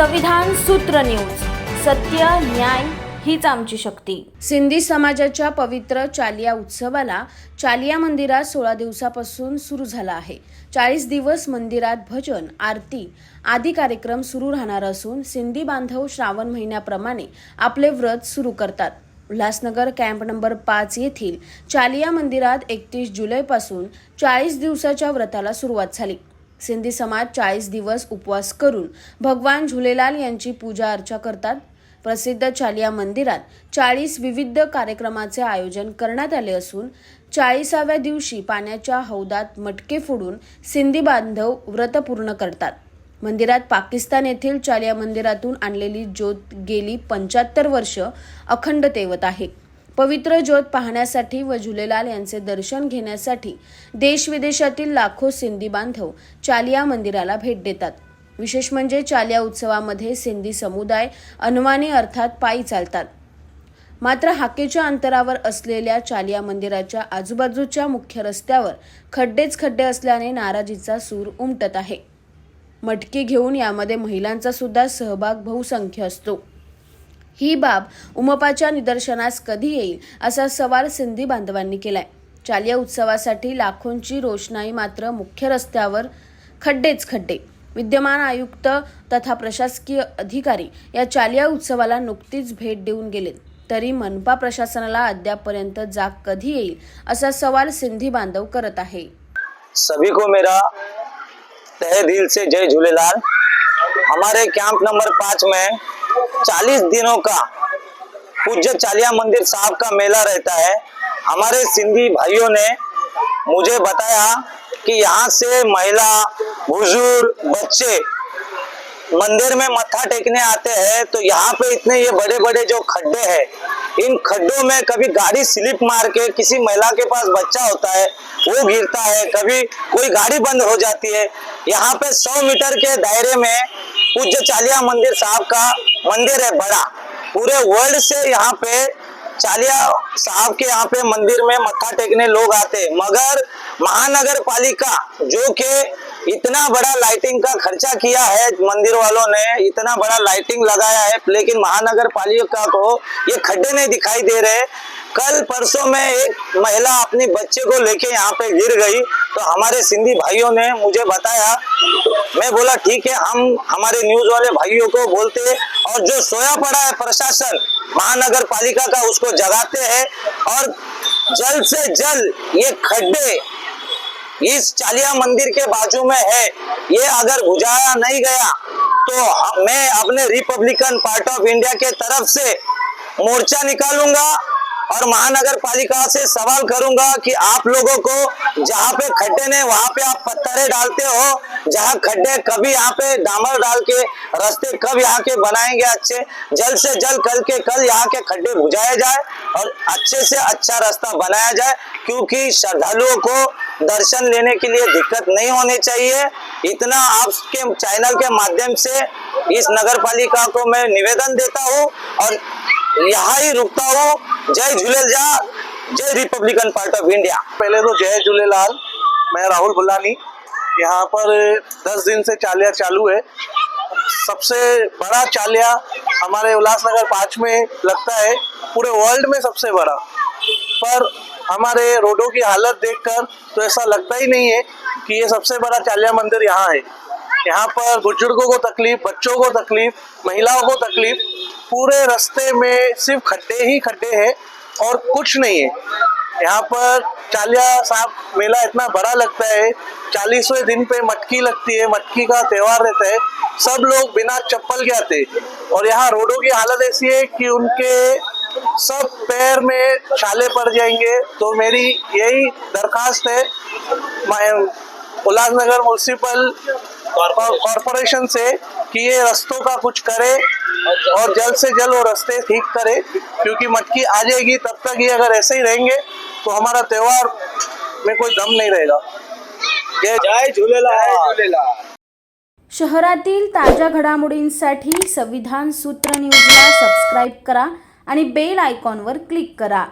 संविधान सूत्र न्यूज. सत्य न्याय हीच आमची शक्ती. सिंधी समाजाच्या पवित्र चालिया उत्सवाला चालिया मंदिरात सोळा दिवसापासून सुरू झाला आहे. चाळीस दिवस मंदिरात भजन आरती आदी कार्यक्रम सुरू राहणार असून सिंधी बांधव श्रावण महिन्याप्रमाणे आपले व्रत सुरू करतात. उल्हासनगर कॅम्प नंबर पाच येथील चालिया मंदिरात एकतीस जुलैपासून चाळीस दिवसाच्या व्रताला सुरुवात झाली. सिंधी समाज चाळीस दिवस उपवास करून भगवान झुलेलाल यांची पूजा अर्चा करतात. प्रसिद्ध चालिया मंदिरात चाळीस विविध कार्यक्रमाचे आयोजन करण्यात आले असून चाळीसाव्या दिवशी पाण्याच्या हौदात मटके फोडून सिंधी बांधव व्रत पूर्ण करतात. मंदिरात पाकिस्तान येथील चालिया मंदिरातून आणलेली ज्योत गेली पंच्याहत्तर वर्ष अखंड तेवत आहे. पवित्र ज्योत पाहण्यासाठी व झुलेलाल यांचे दर्शन घेण्यासाठी देश विदेशातील लाखो सिंधी बांधव चालिया मंदिराला भेट देतात. विशेष म्हणजे चालिया उत्सवामध्ये सिंधी समुदाय अनवाणी अर्थात पायी चालतात. मात्र हाकेच्या अंतरावर असलेल्या चालिया मंदिराच्या आजूबाजूच्या मुख्य रस्त्यावर खड्डेच खड्डे असल्याने नाराजीचा सूर उमटत आहे. मटकी घेऊन यामध्ये महिलांचा सुद्धा सहभाग बहुसंख्य असतो. ही बाब उमपाच्या निदर्शनास कधी येईल असा सवाल सिंधी बांधवांनी केलाय. चालिया उत्सवासाठी लाखोंची रोषणाई मात्र मुख्य रस्त्यावर खड्डेच खड्डे. विद्यमान आयुक्त तथा प्रशासकीय अधिकारी या चालिया उत्सवाला नुकतीच भेट देऊन गेलेत. तरी मनपा प्रशासनाला अद्यापपर्यंत जाग कधी येईल असा सवाल सिंधी बांधव करत आहे. सभी को मेरा तहे दिल से जय झूलेलाल. हमारे कैंप नंबर पाँच में 40 दिनों का पूज्य चालिया मंदिर साहब का मेला रहता है। हमारे सिंधी भाइयों ने मुझे बताया कि यहाँ से महिला, बुज़ुर्ग, बच्चे मंदिर में मत्था टेकने आते हैं तो यहाँ पे इतने ये बड़े बड़े जो खड्डे हैं, इन खड्डों में कभी गाड़ी स्लिप मार के किसी महिला के पास बच्चा होता है, वो गिरता है, कभी कोई गाड़ी बंद हो जाती है। यहाँ पे 100 मीटर के दायरे में पूज्य चालिया मंदिर साहब का मंदिर है, बड़ा। पूरे वर्ल्ड से यहाँ पे चालिया साहब के यहाँ पे मंदिर में मत्था टेकने लोग आते मगर महानगर पालिका जो कि इतना बड़ा लाइटिंग का खर्चा किया है मंदिर वालों ने, इतना बड़ा लाइटिंग लगाया है, लेकिन महानगर पालिका को ये खड्डे नहीं दिखाई दे रहे। कल परसों में एक महिला अपनी बच्चे को लेके यहाँ पे गिर गई। तो हमारे सिंधी भाइयों ने मुझे बताया, मैं बोला, ठीक है, हम हमारे न्यूज़ वाले भाइयों को बोलते और जो सोया पड़ा है प्रशासन महानगर पालिका का, उसको जगाते हैं और जल्द से जल्द ये खड्डे इस चालिया मंदिर के बाजू में है। ये अगर बुझाया नहीं गया तो मैं अपने रिपब्लिकन पार्टी ऑफ़ इंडिया के तरफ़ से मोर्चा निकालूँगा और महानगर पालिका से सवाल करूँगा कि आप लोगों को जहाँ पे खड्डे ने वहाँ पे आप पत्थरे डालते हो, जहाँ खड्डे कभी यहाँ पे डामर डाल के रास्ते कब यहाँ के बनाएँगे अच्छे, जल्द से जल्द कल के कल यहाँ के खड्डे बुझाए जाए और अच्छे से अच्छा रास्ता बनाया जाए, क्योंकि श्रद्धालुओं को दर्शन लेने के लिए दिक्कत नहीं होनी चाहिए। इतना आपके चैनल के माध्यम से इस नगर पालिका को मैं निवेदन देता हूँ और यहाँ ही रुकता हूँ। जय झूलेजा जय रिपब्लिकन पार्टी ऑफ़ इंडिया। पहले तो जय झूलेलाल। मैं राहुल बुलानी यहाँ पर दस दिन से चालिया चालू है। सबसे बड़ा चालिया हमारे उल्लासनगर पाँच में लगता है। पूरे वर्ल्ड में सबसे बड़ा। पर हमारे रोडों की हालत देखकर तो ऐसा लगता ही नहीं है कि ये सबसे बड़ा चालिया मंदिर यहाँ है। यहाँ पर बुज़ुर्गों को तकलीफ़, बच्चों को तकलीफ़, महिलाओं को तकलीफ़, पूरे रास्ते में सिर्फ़ खड्डे ही खड्डे हैं और कुछ नहीं है। यहाँ पर चालिया साहब मेला इतना बड़ा लगता है, चालीसवें दिन पे मटकी लगती है, मटकी का त्योहार रहता है, सब लोग बिना चप्पल के आते और यहाँ रोडों की हालत ऐसी है कि उनके सब पैर में छाले पड़ जाएँगे तो मेरी यही दरखास्त है। उल्लासनगर म्यूनसिपल कॉरपोरेशन से कि ये रास्तों का कुछ करे और जल्द से जल्द वो रास्ते ठीक करे क्योंकि मटकी आ जाएगी तब तक ये अगर ऐसे ही रहेंगे तो हमारा त्योहार में कोई दम नहीं रहेगा। जय जय झूलेलाल। शहरातील ताज्या घडामोडींसाठी संविधान सूत्र न्यूजला सबस्क्राईब करा आणि बेल आयकॉनवर क्लिक करा.